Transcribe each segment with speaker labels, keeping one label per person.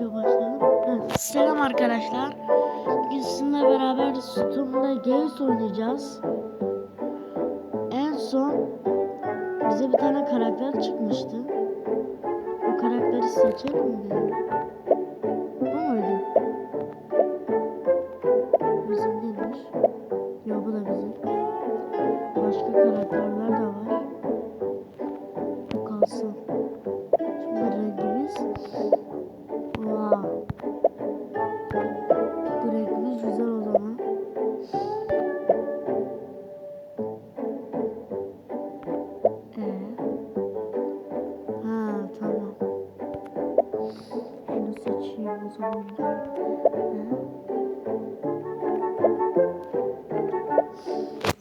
Speaker 1: video başlayalım. Selam arkadaşlar. Bugün sizinle beraber Steam'da Games oynayacağız. En son bize bir tane karakter çıkmıştı. O karakteri seçelim mi? Bu muydu? Bizim değilmiş.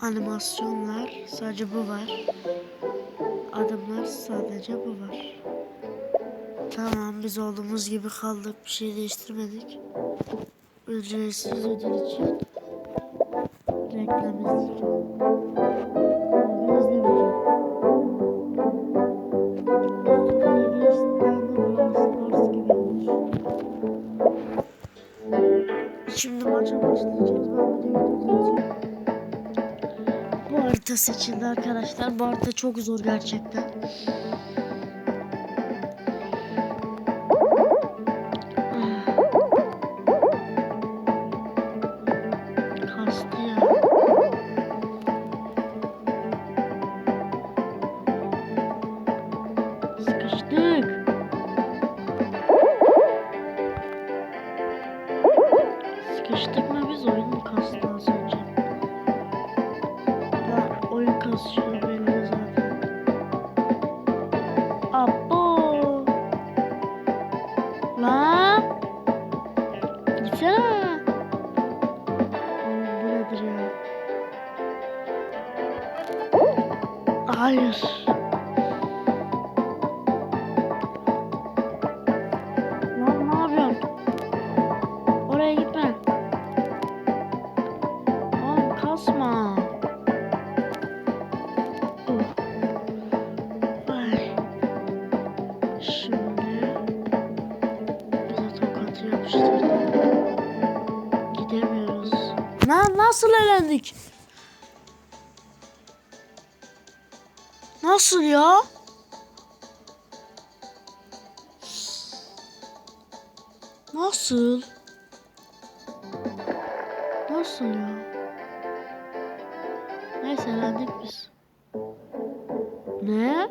Speaker 1: Ee? Animasyonlar sadece bu var. Adımlar sadece bu var. Tamam biz olduğumuz gibi kaldık. Bir şey değiştirmedik. Ücretsiz ödül için reklam izleyeceğim. Şimdi maça başlayacağız. Ben videoyu harita seçildi arkadaşlar. Bu harita çok zor gerçekten. Hayır. Ne yapıyorsun? Oraya gitme. Oğlum kasma. Ay. Şimdi bize tokat yapıştırdı. Gidemiyoruz. Lan nasıl elendik? Nasıl ya? Nasıl? Nasıl ya? Neyse elendik biz. Ne?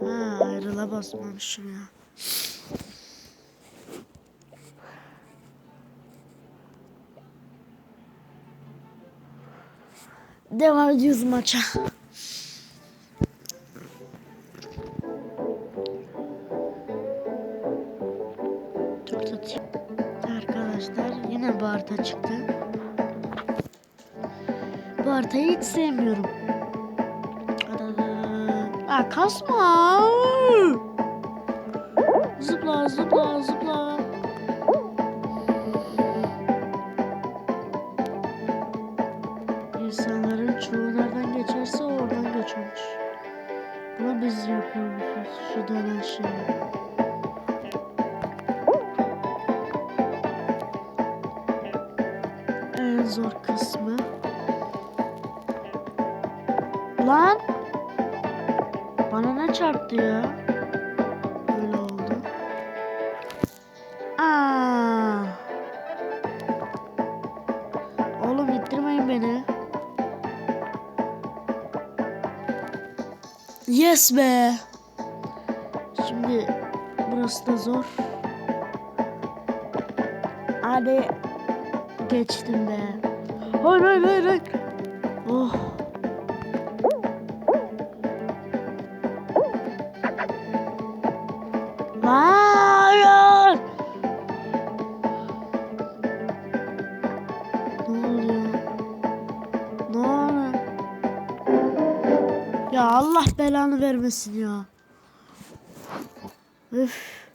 Speaker 1: Ha ayrıla basmamışım ya. Devam ediyoruz maça. Hiç sevmiyorum. Aa, kasma. Zıpla zıpla zıpla. İnsanların çoğu nereden geçerse oradan geçiyormuş. Bunu biz yapıyormuşuz. Şu dönen şey. En zor kısmı. Lan! Bana ne çarptı ya? Böyle oldu. Aa! Oğlum ittirmeyin beni. Yes be. Şimdi burası da zor. Hadi geçtim be. Hayır hayır hayır. Oh. Hayır. Ne oluyor? Ne oluyor? Ya Allah belanı vermesin ya. Üf.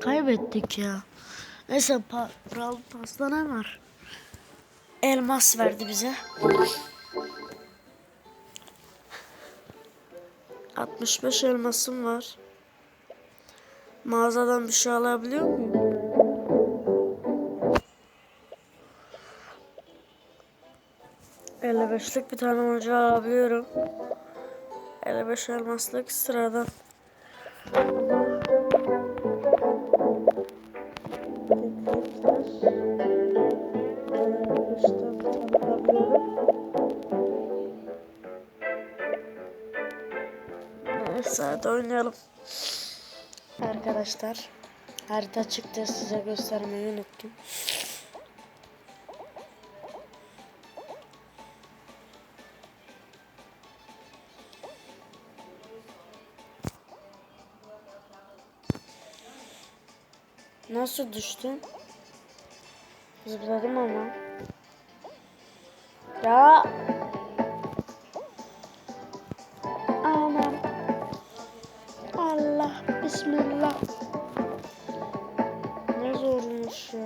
Speaker 1: Kaybettik ya. Neyse pa Brawl Pass'ta ne var? Elmas verdi bize. 65 elmasım var. Mağazadan bir şey alabiliyor muyum? Beşlik bir tane oyuncu alabiliyorum. 55 elmaslık sıradan. Neyse oynayalım. Arkadaşlar harita çıktı size göstermeyi unuttum. Nasıl düştüm? Zıpladım ama. Ya. Bismillah. Ne zormuş ya.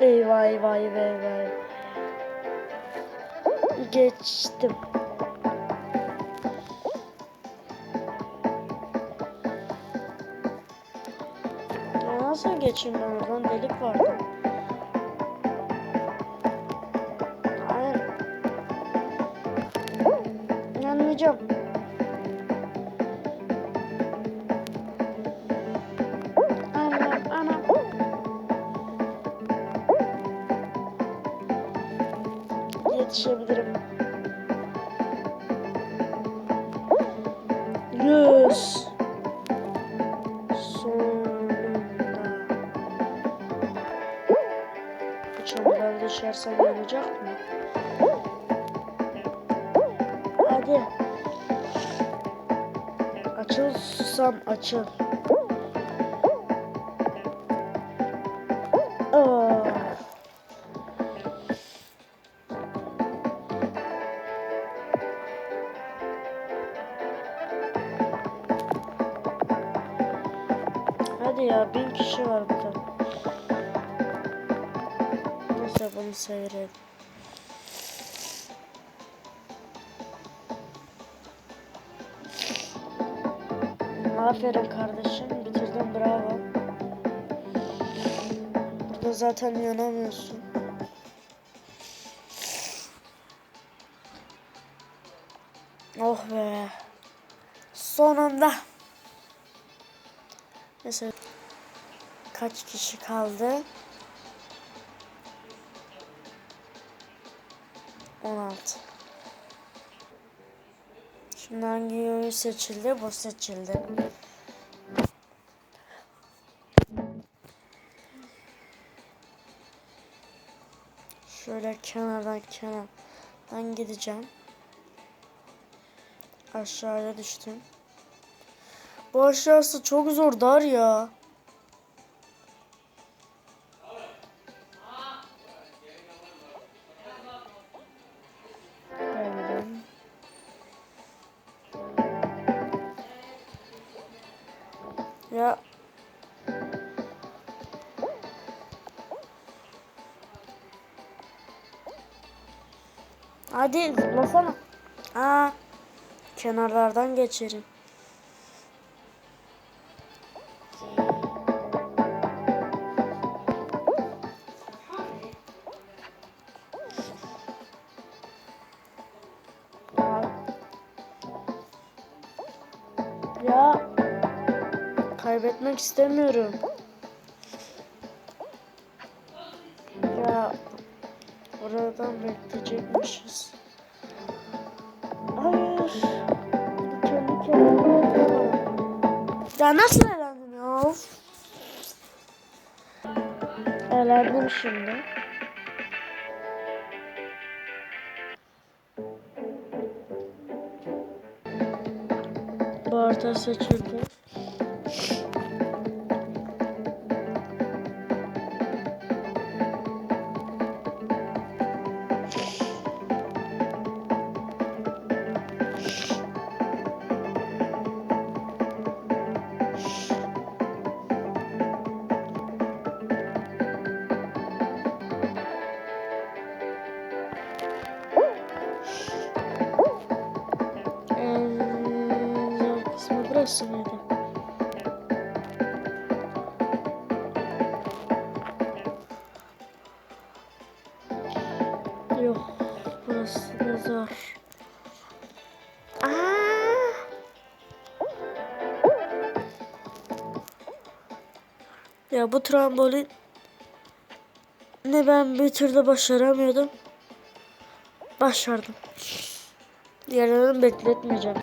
Speaker 1: Eyvah eyvah eyvah eyvah. Geçtim. Nasıl geçeyim ben oradan delik vardı. Anam. Yetişebilirim. Yes. Sonunda. Bu çamurları düşersem yanacak mı? Hadi. Açıl susam açıl. Hadi ya bin kişi var burada. Neyse bunu seyredelim. Aferin kardeşim bitirdin bravo. Burada zaten yanamıyorsun. Oh be. Sonunda. Mesela kaç kişi kaldı? 16. Şimdi hangi oyun seçildi? Bu seçildi. Şöyle kenardan kenardan gideceğim. Aşağıya düştüm. Bu aşağısı çok zor dar ya. Ya Hadi zıplasana. Aa, kenarlardan geçerim. Kaybetmek istemiyorum. Ya oradan bekleyecekmişiz. Hayır. Kendi kendime Ya nasıl elendim ya? Elendim şimdi. Bu arada seçildi. Olsun yedim. Yok. Burası da zor. Ya bu trambolin ne ben bir türlü başaramıyordum. Başardım. Diğerlerini bekletmeyeceğim.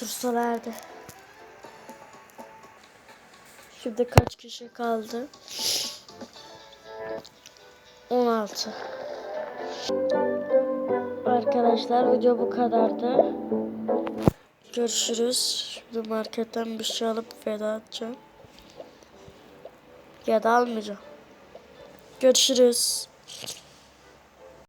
Speaker 1: Tursalardı. Şimdi kaç kişi kaldı? 16. Arkadaşlar video bu kadardı. Görüşürüz. Şimdi marketten bir şey alıp veda edeceğim. Ya da almayacağım. Görüşürüz.